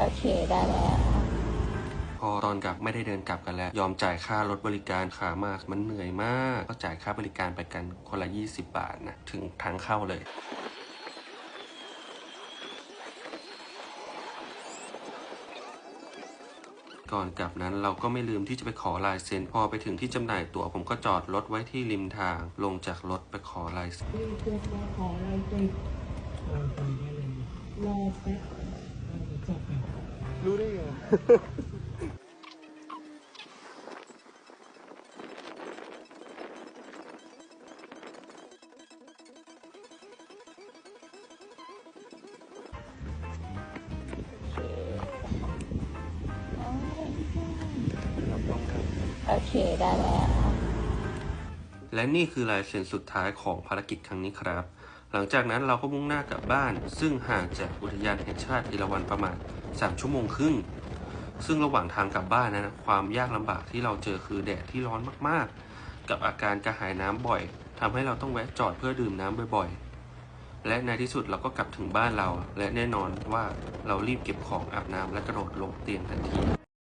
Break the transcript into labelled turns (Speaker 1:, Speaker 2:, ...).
Speaker 1: โอเคได้แล้ว
Speaker 2: พอตอนกลับไม่ได้เดินกลับกันแล้ว ยอมจ่ายค่ารถบริการขามากมันเหนื่อยมาก ก็จ่ายค่าบริการไปกันคนละ 20 บาทนะ ถึงทางเข้าเลยก่อนกลับนั้นเราก็ไม่ลืมที่จะไปขอลายเซ็นพอไปถึงที่จำหน่ายตั๋วผมก็จอดรถไว้ที่ริมทาง ลงจากรถไปขอลายเซ็น
Speaker 3: นี่เพื่อนมาขออะไรไปเราไปได้เลยรอแป๊บ
Speaker 4: รู้ได้ไง
Speaker 1: โอเค ได้แล้ว
Speaker 2: และนี่คือลายเซ็นสุดท้ายของภารกิจครั้งนี้ครับ หลังจากนั้นเราก็มุ่งหน้ากลับบ้าน ซึ่งห่างจากอุทยานแห่งชาติเอราวัณประมาณ 3 ชั่วโมงครึ่ง ซึ่งระหว่างทางกลับบ้านนะความยากลำบากที่เราเจอคือแดดที่ร้อนมากๆ กับอาการกระหายน้ำบ่อยทำให้เราต้องแวะจอดเพื่อดื่มน้ำบ่อยๆ และในที่สุดเราก็กลับถึงบ้านเรา และแน่นอนว่าเรารีบเก็บของอาบน้ำและกระโดดลงเตียงทันที